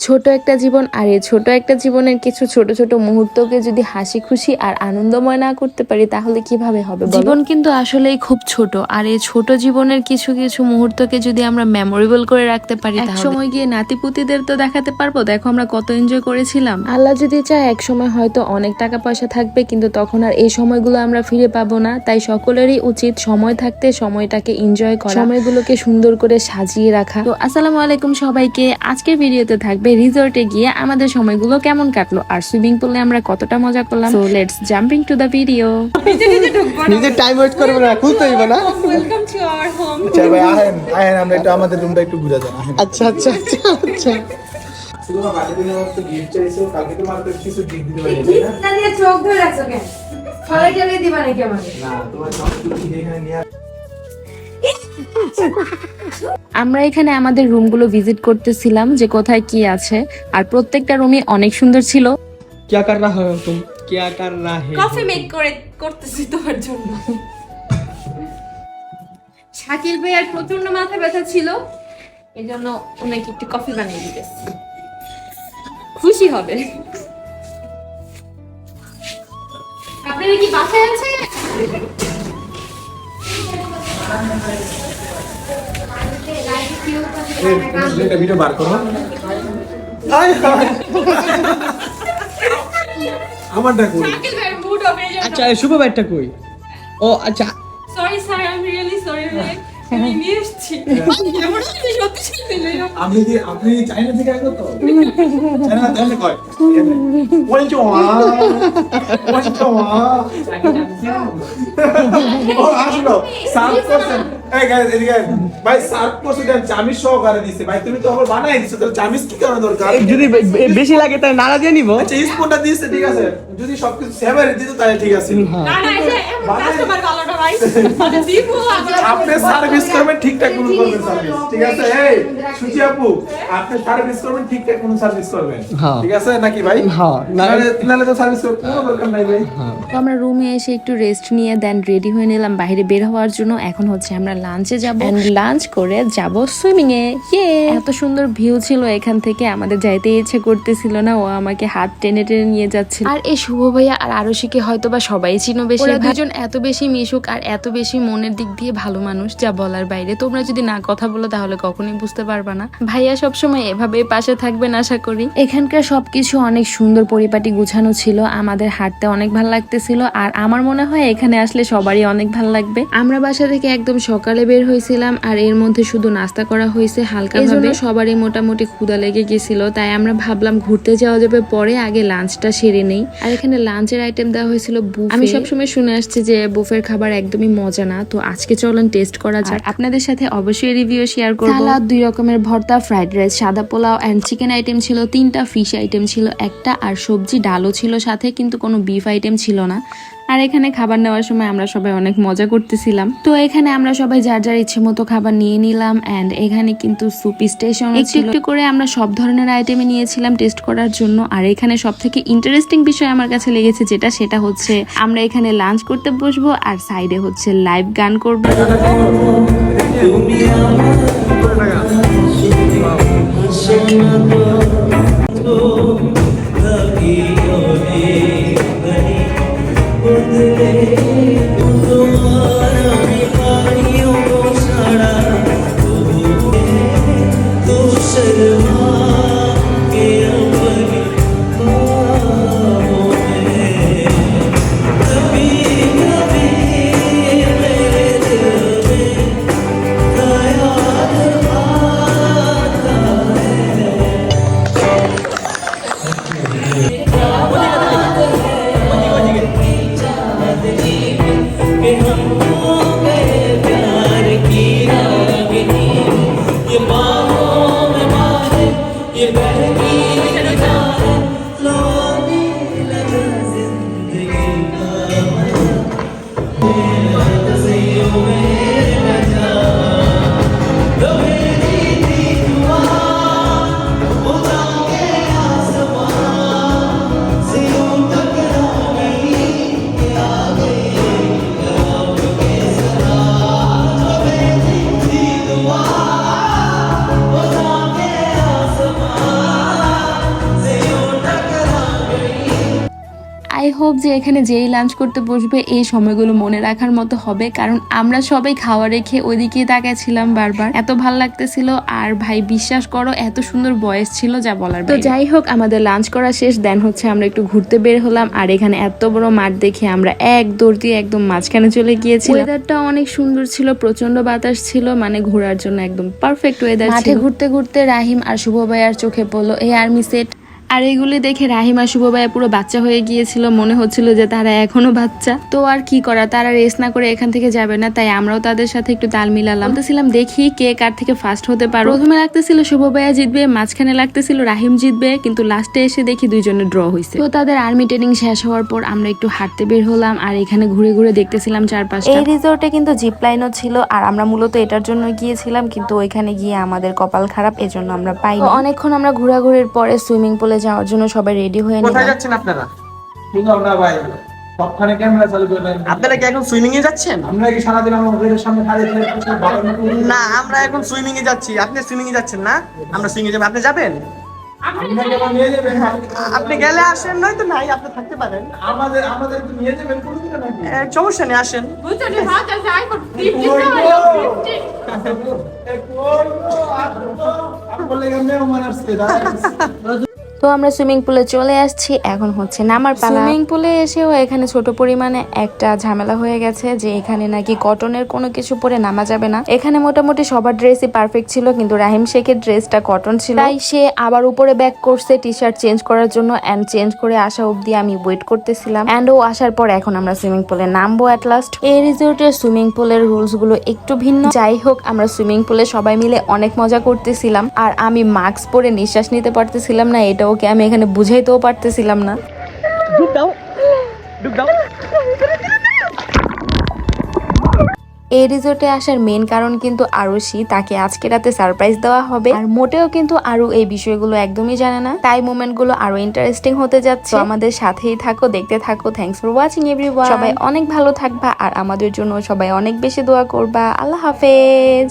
ছোট একটা জীবন আর এই ছোট একটা জীবনের কিছু ছোট ছোট মুহূর্তকে যদি হাসি খুশি আর আনন্দময় না করতে পারি তাহলে কীভাবে হবে জীবন কিন্তু আসলেই খুব ছোট আর এই ছোট জীবনের কিছু কিছু মুহূর্তকে যদি আমরা মেমোরেবল করে রাখতে পারি এক সময় গিয়ে নাতিপুতিদের তো দেখাতে পারব? দেখো আমরা কত এনজয় করেছিলাম। আল্লাহ যদি চায় এক সময় হয়তো অনেক টাকা পয়সা থাকবে কিন্তু তখন আর এই সময়গুলো আমরা ফিরে পাবো না। তাই সকলেরই উচিত সময় থাকতে সময়টাকে এনজয় করা। সময়গুলোকে সুন্দর করে সাজিয়ে রাখা। তো আসসালামু আলাইকুম সবাইকে। আজকের ভিডিওতে থাকবে রিসর্টে গিয়ে আমাদের সময়গুলো কেমন কাটলো? আর সুইমিং পুলে আমরা কতটা মজা করলাম? So let's jumping to the video নিজের টাইম ওয়েস্ট করবে না খুলতে হইবে না। ওয়েলকাম টু আওয়ার হোম আচ্ছা ভাই আহেন আহেন আমরা একটু আমাদের রুমটা একটু ঘুরে যান আহেন। আচ্ছা আচ্ছা আচ্ছা আচ্ছা। শুধু আমার বাড়িতে দিনে তো গিফট চাইছো কালকে তোমার তো কিছু গিফট দিতে পারি। না না দিয়ে চোখ ধরে রাখছো কেন? ফলে টেলে দিবা নাকি আমাকে? না তোমার সবকিছু কি এখানে নিয়ে আস- আমরা এখানে আমাদের রুমগুলো ভিজিট করতেছিলাম যে কোথায় কি আছে আর প্রত্যেকটা রুমই অনেক সুন্দর ছিল क्या कर रहा हो तुम क्या कर रहा है কফি মেক করে করতেছি তোমার জন্য শাকিল ভাইয়ার প্রচন্ড মাথা ব্যথা ছিল এই জন্য ওনাকে একটু কফি বানিয়ে দিতেছি খুশি হবে আপনারা কি বাসায় আছে একটা ভিডিও বার করো আয় হায়। আমারটা জন্য আচ্ছা শুভ ব্যাটটা কই ও আচ্ছা sorry sir I am really sorry আপনি কি আপনি চাইনা থেকে আসলো তো চাইনা দেন কয় ওয়ানচোয়া ওয়ানচোয়া ও আসলো সার্ভ করছেন এই গাইস এদিকে ভাই সার্ভ করছে দেন চামিচ সহকারে দিছে। ভাই তুমি তো আবার বানাই দিছো তাহলে চামিচ কি কারণে দরকার? যদি বে- বে- বেশি লাগে তাহলে নাড়া দিয়ে নিব। আচ্ছা স্পুনটা ঠিক আছে। যদি সবকিছু সেভাবে দিত তাহলে ঠিক আছে। না না এটা এমন কাস্টমার ভাই। মানে দিব আপনি সার্ভিস করবেন ঠিকঠাক কোনো করবেন। সার্ভিস ঠিক আছে এই সুচি আপু আপনি সার্ভিস করবেন ঠিকঠাক কোনো সার্ভিস করবেন। হ্যাঁ। ঠিক আছে নাকি ভাই? হ্যাঁ, নাহলে তো সার্ভিস করতে কোনো দরকার নাই ভাই। আমরা রুমে এসে একটু রেস্ট নিয়ে দেন রেডি হয়ে নিলাম। বাইরে বের হওয়ার জন্য এখন হচ্ছে আমরা লাঞ্চে যাব। লাঞ্চ করে যাব সুইমিং এ ইয়ে এত সুন্দর ভিউ ছিল এখান থেকে। আমাদের যাইতে ইচ্ছে করতেছিল না। ও আমাকে হাত টেনে টেনে নিয়ে যাচ্ছিল। আর এই শুভ ভাইয়া আর আরশিকে হয়তো বা সবাই চিনো বেশি। দুজন এত বেশি মিশুক আর এত বেশি মনের দিক দিয়ে ভালো মানুষ যা বলার বাইরে। তোমরা যদি না কথা বলো তাহলে কখনোই বুঝতে পারবা না। ভাইয়া সবসময় এভাবে পাশে থাকবেন আশা করি। এখানকার সবকিছু অনেক সুন্দর পরিপাটি গুছানো ছিল। আমাদের হাঁটতে অনেক ভালো লাগতেছিল। আর আমার মনে হয় এখানে আসলে সবারই অনেক ভালো লাগবে। আমরা বাসা থেকে একদম সকালে বের হয়েছিলাম আর এর মধ্যে শুধু নাস্তা করা হয়েছে হালকা ভাবে। সবারই মোটামুটি ক্ষুদা লেগে গেছিল তাই আমরা ভাবলাম ঘুরতে যাওয়া যাবে পরে আগে লাঞ্চটা সেরে নেই। আর এখানে লাঞ্চের আইটেম দেওয়া হয়েছিল বুফে আমি সবসময় শুনে আসছি যে বুফের খাবার একদমই মজা না তো আজকে চলেন টেস্ট করা যাক। আপনাদের সাথে অবশ্যই রিভিউ শেয়ার করব। সালাদ দুই রকমের ভর্তা ফ্রাইড রাইস সাদা পোলাও অ্যান্ড চিকেন আইটেম ছিল তিনটা ফিশ আইটেম ছিল একটা আর সবজি ডালও ছিল সাথে কিন্তু কোনো বিফ আইটেম ছিল না। আর এখানে খাবার নেওয়ার সময় আমরা সবাই অনেক মজা করতেছিলাম। তো এখানে আমরা সবাই যার যার ইচ্ছে মতো খাবার নিয়ে নিলাম অ্যান্ড এখানে কিন্তু সুপি স্টেশন একটু একটু করে আমরা সব ধরনের আইটেমে নিয়েছিলাম টেস্ট করার জন্য। আর এখানে সব থেকে ইন্টারেস্টিং বিষয় আমার কাছে লেগেছে যেটা সেটা হচ্ছে আমরা এখানে লাঞ্চ করতে বসবো আর সাইডে হচ্ছে লাইভ গান করব। Thank. say হোপ যে এখানে যেই লাঞ্চ করতে বসবে এই সময়গুলো মনে রাখার মতো হবে। কারণ আমরা সবাই খাওয়া রেখে ওইদিকেই তাকাইছিলাম বারবার। এত ভালো লাগতেছিল আর ভাই বিশ্বাস করো এত সুন্দর বয়স ছিল যা বলার তো যাই হোক আমাদের লাঞ্চ করা শেষ। দেন হচ্ছে আমরা একটু ঘুরতে বের হলাম। আর এখানে এত বড় মাঠ দেখে আমরা এক দৌড় দিয়ে একদম মাঝখানে চলে গিয়েছি ওয়েদারটা অনেক সুন্দর ছিল প্রচণ্ড বাতাস ছিল মানে ঘোরার জন্য একদম পারফেক্ট ওয়েদার মাঠে ঘুরতে ঘুরতে রাহিম আর শুভ ভাইয়ার চোখে পড়ল এই আর্মি সেট আর এগুলি দেখে রাহিমা শুভ ভাইয়া পুরো বাচ্চা হয়ে গিয়েছিল মনে হচ্ছিল যে তারা এখনও বাচ্চা। তো আর কি করা তারা রেস না করে এখান থেকে যাবে না তাই আমরাও তাদের সাথে একটু তাল মিলালাম। বলতেছিলাম দেখি কে কার থেকে ফার্স্ট হতে পারো। প্রথমে লাগতেছিল শুভ ভাইয়া জিতবে মাঝখানে লাগতেছিল রাহিম জিতবে কিন্তু লাস্টে এসে দেখি দুইজনে ড্র হয়েছে তো তাদের আর্মি ট্রেনিং শেষ হওয়ার পর আমরা একটু হাঁটতে বের হলাম আর এখানে ঘুরে ঘুরে দেখতেছিলাম চারপাশে এই রিসোর্টে কিন্তু জিপ লাইনও ছিল আর আমরা মূলত এটার জন্য গিয়েছিলাম কিন্তু ওইখানে গিয়ে আমাদের কপাল খারাপ এজন্য আমরা পাই অনেকক্ষণ আমরা ঘোরাঘুরির পরে সুইমিং পুলে যাওয়ার জন্য সবাই রেডি হয়ে কোথায় যাচ্ছেন আপনারা? না ভাই সবখানে ক্যামেরা চালু করে দেন। আপনারা কি এখন সুইমিং এ যাচ্ছেন? আমরা কি সারাদিন আমার মোবাইলের সামনে দাঁড়িয়ে থেকে না আমরা এখন সুইমিং এ যাচ্ছি। আপনি সুইমিং এ যাচ্ছেন না? আমরা সুইমিং এ যাবেন? আপনি যাবেন নিয়ে আপনি গেলে আসেন নয়তো নাই আপনি থাকতে পারেন। আমাদের আমাদের তো নিয়ে যাবেন সমস্যা নেই আসেন। তো। আমরা সুইমিং পুলে চলে আসছি এখন হচ্ছে নামার পালা। সুইমিং পুলে এসেও এখানে ছোট পরিমাণে একটা ঝামেলা হয়ে গেছে যে এখানে নাকি কটনের কোনো কিছু পরে নামা যাবে না। এখানে মোটামুটি সবার ড্রেসই পারফেক্ট ছিল কিন্তু রাহিম শেখের ড্রেসটা কটন ছিল। তাই সে আবার উপরে ব্যাক করছে টি শার্ট চেঞ্জ করার জন্য অ্যান্ড চেঞ্জ করে আসা অবধি আমি ওয়েট করতেছিলাম। অ্যান্ড ও আসার পর এখন আমরা সুইমিং পুলে নামবো অ্যাট লাস্ট এই রিসোর্টের সুইমিং পুলের রুলসগুলো একটু ভিন্ন। যাই হোক আমরা সুইমিং পুলে সবাই মিলে অনেক মজা করতেছিলাম। আর আমি মাস্ক পরে নিঃশ্বাস নিতে পারতেছিলাম না এটা ওকে আমি এখানে বুঝাইতেও পারতেছিলাম না। এই রিসোর্টে আসার মেন কারণ কিন্তু আরুষি তাকে আজকে রাতে সারপ্রাইজ দেওয়া হবে। আর মোটেও কিন্তু আরু এই বিষয়গুলো একদমই জানে না। তাই মোমেন্টগুলো আরও ইন্টারেস্টিং হতে যাচ্ছে। আমাদের সাথেই থাকো দেখতে থাকো। থ্যাংকস ফর ওয়াচিং এভরিওয়ান সবাই অনেক ভালো থাকবা আর আমাদের জন্য সবাই অনেক বেশি দোয়া করবা। আল্লাহ হাফেজ।